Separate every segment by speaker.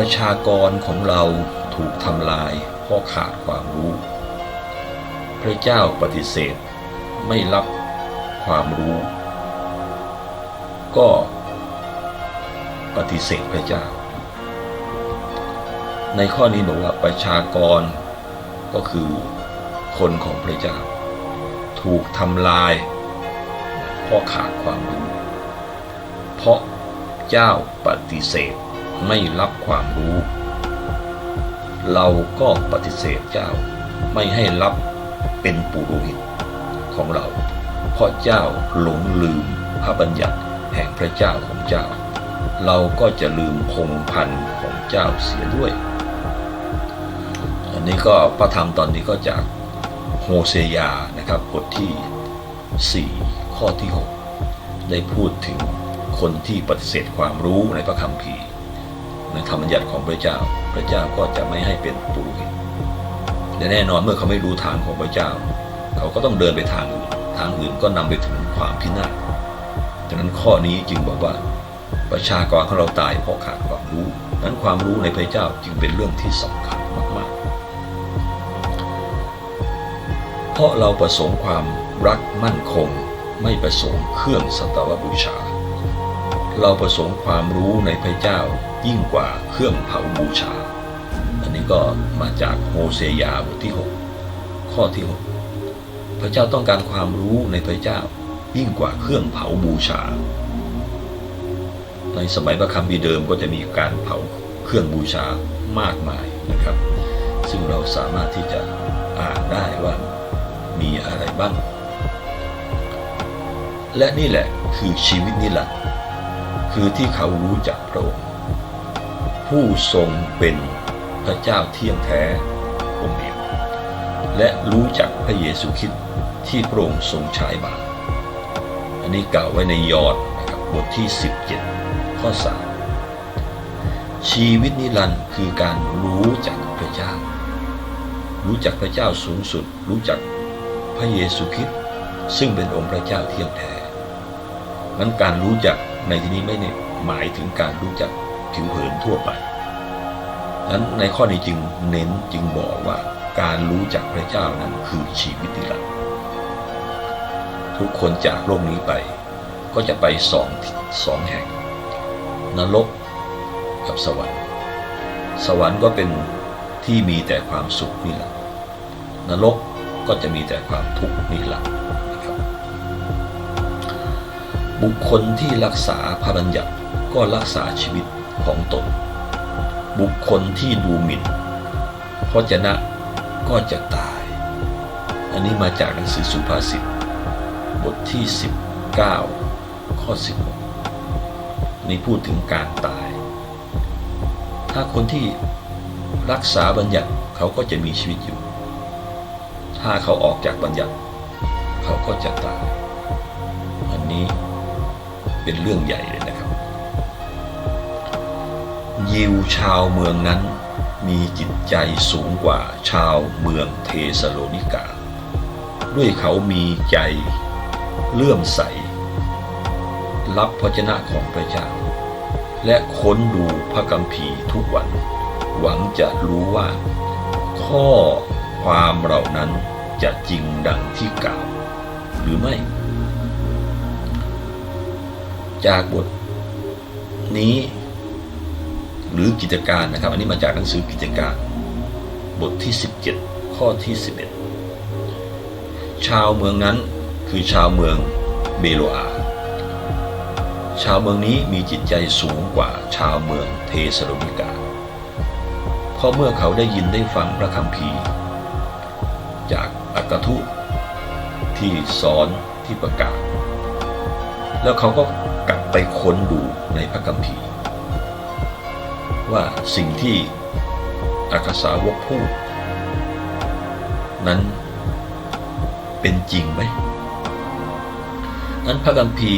Speaker 1: ประชากรของเราถูกทำลายเพราะขาดความรู้ พระเจ้าปฏิเสธไม่รับความรู้ ก็ปฏิเสธพระเจ้า ในข้อนี้บอกว่าประชากรก็คือคนของพระเจ้า ถูกทำลายเพราะขาดความรู้ เพราะเจ้าปฏิเสธ ไม่รับความรู้ เราก็ปฏิเสธเจ้า ไม่ให้รับเป็นปุโรหิตของเรา เพราะเจ้าหลงลืมพระบัญญัติแห่งพระเจ้าของเจ้า เราก็จะลืมพงพันของเจ้าเสียด้วย อันนี้ก็พระธรรมตอนนี้ก็จากโฮเซยานะครับบทที่ 4 ข้อที่ 6 ได้พูดถึงคนที่ปฏิเสธความรู้ในพระคัมภีร์ ในธรรมบัญญัติของพระเจ้า พระเจ้าก็จะไม่ให้เป็นปุโรหิตและแน่นอนเมื่อเขาไม่รู้ทางของพระเจ้า เขาก็ต้องเดินไปทางอื่นทางอื่นก็นำไปถึงความพินาศดังนั้นข้อนี้จึงบอกว่าประชากรของเราตายเพราะขาดความรู้นั้นความรู้ในพระเจ้าจึงเป็นเรื่องที่สำคัญมากๆ เพราะเราประสงค์ความรักมั่นคง ไม่ประสงค์เครื่องสตวบูชา เราประสงค์ความรู้ในพระเจ้า ยิ่งกว่าเครื่องเผาบูชา อันนี้ก็มาจากโฮเซยาบทที่ 6 ข้อที่ 6 พระเจ้าต้องการความรู้ในพระเจ้ายิ่งกว่าเครื่องเผาบูชา ในสมัยพระคัมภีร์เดิมก็จะมีการเผาเครื่องบูชามากมายนะครับ ซึ่งเราสามารถที่จะอ่านได้ว่ามีอะไรบ้าง และนี่แหละคือชีวิตนิรันดร์คือที่เขารู้จักพระองค์ ผู้ทรงเป็นพระเจ้าเที่ยงแท้องค์เดียวและรู้จักพระเยซูคริสต์ที่พระองค์ทรงฉายบาปอันนี้กล่าวไว้ในยอห์นนะครับบทที่ 17 ข้อ 3 ชีวิตนิรันดร์คือการรู้จักพระเจ้า รู้จักพระเจ้าสูงสุด รู้จักพระเยซูคริสต์ซึ่งเป็นองค์พระเจ้าเที่ยงแท้นั้นการรู้จักในที่นี้ไม่ได้หมายถึงการรู้จัก ผิวเผินทั่วไปนั้นในข้อนี้จึงเน้นจึงบอกว่าการรู้จักพระเจ้านั้นคือชีวิตนิรันดร์ทุกคนจากโลกนี้ไป ก็จะไปสองสองแห่ง นรกกับสวรรค์ สวรรค์ก็เป็นที่มีแต่ความสุขนี่แหละนรกก็จะมีแต่ความทุกข์นี่แหละบบุคคลที่รักษาพระบัญญัติก็รักษาชีวิต ของตน บุคคลที่ดูหมิ่นพระจนะก็จะตาย อันนี้มาจากหนังสือสุภาษิตบทที่ 19 ข้อ 16 นี่พูดถึงการตาย ถ้าคนที่รักษาบัญญัติเขาก็จะมีชีวิตอยู่ ถ้าเขาออกจากบัญญัติ เขาก็จะตาย อันนี้เป็นเรื่องใหญ่เลย ยิวชาวเมืองนั้น มีจิตใจสูงกว่าชาวเมืองเทสโลนิกา ด้วยเขามีใจเลื่อมใส รับพระเจนะของพระเจ้า และค้นดูพระกัมภีร์ทุกวัน หวังจะรู้ว่า ข้อความเหล่านั้นจะจริงดังที่กล่าว หรือไม่ จากบทนี้ หรือกิจการนะครับ อันนี้มาจากหนังสือกิจการ บทที่ 17 ข้อที่ 11 ชาวเมืองนั้นคือชาวเมืองเบโลอาชาวเมืองนี้มีจิตใจสูงกว่าชาวเมืองเทสโลนิกาเพราะเมื่อเขาได้ยินได้ฟังพระคัมภีร์ จากอักทุที่สอนที่ประกาศ แล้วเขาก็กลับไปค้นดูในพระคัมภีร์ ว่าสิ่งที่อักษาวกพูด นั้นเป็นจริงไหมนั้นพระคัมภี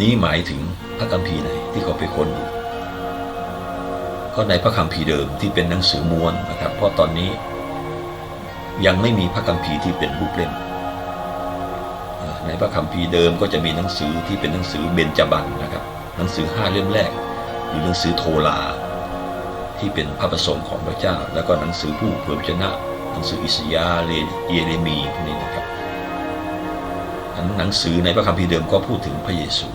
Speaker 1: นี้หมายถึงพระคัมภีไหนที่เขาไปค้นดูก็ในพระคัมภีร์เดิมที่เป็นหนังสือม้วนนะครับ เพราะตอนนี้ยังไม่มีพระคัมภีร์ที่เป็นรูปเล่มในพระคัมภีร์เดิมก็จะมีหนังสือที่เป็นหนังสือเบญจบันนะครับ หนังสือห้าเล่มแรก หรือหนังสือโทรา ที่เป็นพระประสงค์ของพระเจ้า แล้วก็หนังสือผู้เผยชนะ หนังสืออิสยาห์เยเรมีพวกนี้นะครับหนังสือในพระคัมภีร์เดิมก็พูดถึงพระเยซู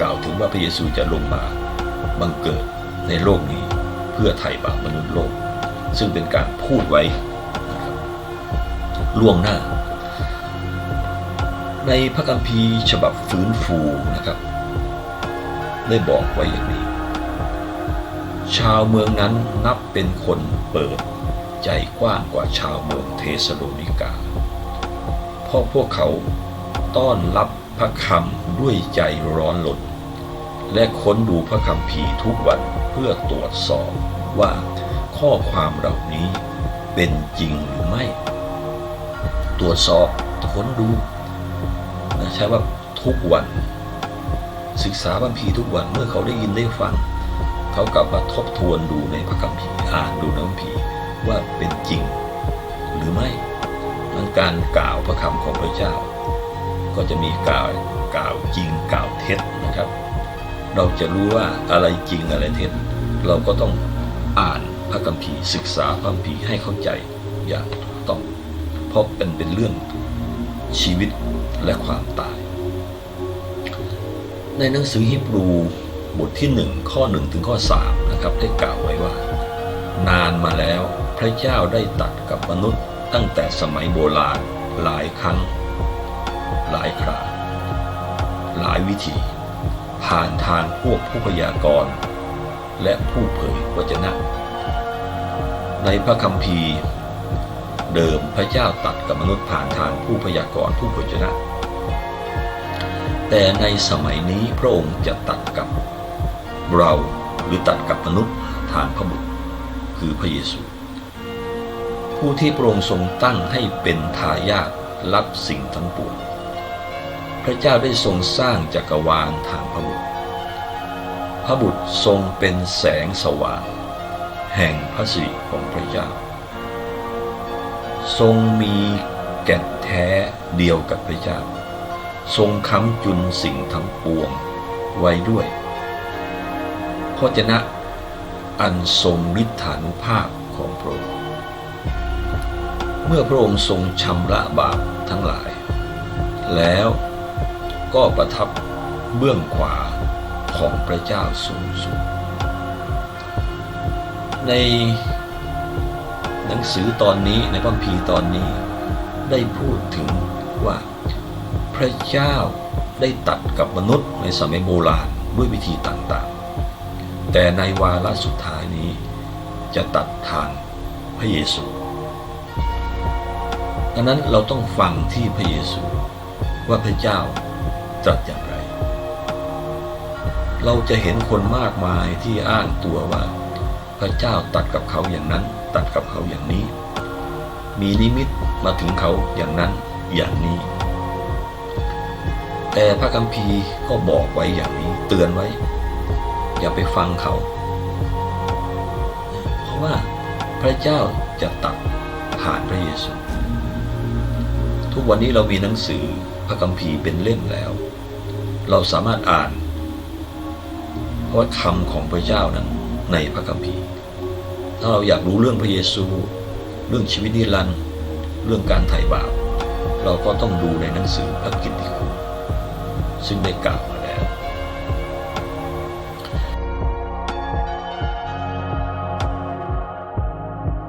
Speaker 1: กล่าวถึงว่าพระเยซูจะลงมาบังเกิดในโลกนี้เพื่อไถ่บาปมนุษย์โลก ซึ่งเป็นการพูดไว้ล่วงหน้า ในพระคัมภีร์ฉบับฟื้นฟูนะครับ ได้บอกไว้อย่างนี้ ชาวเมืองนั้นนับเป็นคนเปิด ใจกว้างกว่าชาวเมืองเทสโลนิกา เพราะพวกเขาต้อนรับพระคำด้วยใจร้อนหลนและค้นดูพระคัมภีทุกวันเพื่อตรวจสอบว่าข้อความเหล่านี้เป็นจริงหรือไม่ ตรวจสอบค้นดูนะใช้ว่าทุกวัน ศึกษาพระคัมภีทุกวันเมื่อเขาได้ยินได้ฟัง เขากลับมาทบทวนดูในพระคัมภีร์อ่านดูในพระคัมภีร์ว่าเป็นจริง หรือไม่มันการกล่าวพระคำของพระเจ้า ก็จะมีกล่าวกล่าวจริงกล่าวเท็จนะครับ เราจะรู้ว่าอะไรจริงอะไรเท็จ เราก็ต้องอ่านพระคัมภีร์ศึกษาพระคัมภีร์ให้เข้าใจอย่างถูกต้อง เพราะเป็นเป็นเรื่องชีวิตและความตาย ในหนังสือฮีบรู บทที่ 1 ข้อ 1 ถึงข้อ3นะครับได้กล่าวไว้ว่า นานมาแล้วพระเจ้าได้ตัดกับมนุษย์ตั้งแต่สมัยโบราณหลายครั้ง หลายคราหลายวิธี ผ่านทางพวกผู้พยากรณ์และผู้เผยวจนะ ในพระคัมภีร์ เดิมพระเจ้าตัดกับมนุษย์ผ่านทางผู้พยากรณ์ผู้เผยวจนะแต่ในสมัยนี้พระองค์จะตัดกับ เราหรือตัดกับมนุษย์ทางพระบุตร คือพระเยซู ผู้ที่พระองค์ทรงตั้งให้เป็นทายาทรับสิ่งทั้งปวงพระเจ้าได้ทรงสร้างจักรวาลทางพระบุตร พระบุตรทรงเป็นแสงสว่าง แห่งพระสิริของพระเจ้า ทรงมีแก่นแท้เดียวกับพระเจ้า ทรงค้ำจุนสิ่งทั้งปวงไว้ด้วย พระจนะอันทรงฤทธานุภาพของพระองค์ เมื่อพระองค์ทรงชำระบาปทั้งหลาย แล้วก็ประทับเบื้องขวาของพระเจ้าสูงสุด ในหนังสือตอนนี้ในพระคัมภีตอนนี้ได้พูดถึงว่าพระเจ้าได้ตัดกับมนุษย์ในสมัยโบราณด้วยวิธีต่างๆ แต่ในวาระสุดท้ายนี้จะตัดทางพระเยซูดังนั้นเราต้องฟังที่พระเยซูว่าพระเจ้าตรัสอย่างไร เราจะเห็นคนมากมายที่อ้างตัวว่า พระเจ้าตัดกับเขาอย่างนั้น ตัดกับเขาอย่างนี้ มีนิมิตมาถึงเขาอย่างนั้นอย่างนี้ แต่พระคัมภีร์ก็บอกไว้อย่างนี้เตือนไว้ อย่าไปฟังเขา เพราะว่าพระเจ้าจะตัดผ่านพระเยซู ทุกวันนี้เรามีหนังสือพระคัมภีร์เป็นเล่มแล้ว เราสามารถอ่าน เพราะคำของพระเจ้านั้นในพระคัมภีร์ ถ้าเราอยากรู้เรื่องพระเยซู เรื่องชีวิตนิรันดร์เรื่องการไถ่บาปเราก็ต้องดูในหนังสือพระกิตติคุณซึ่งได้กล่าว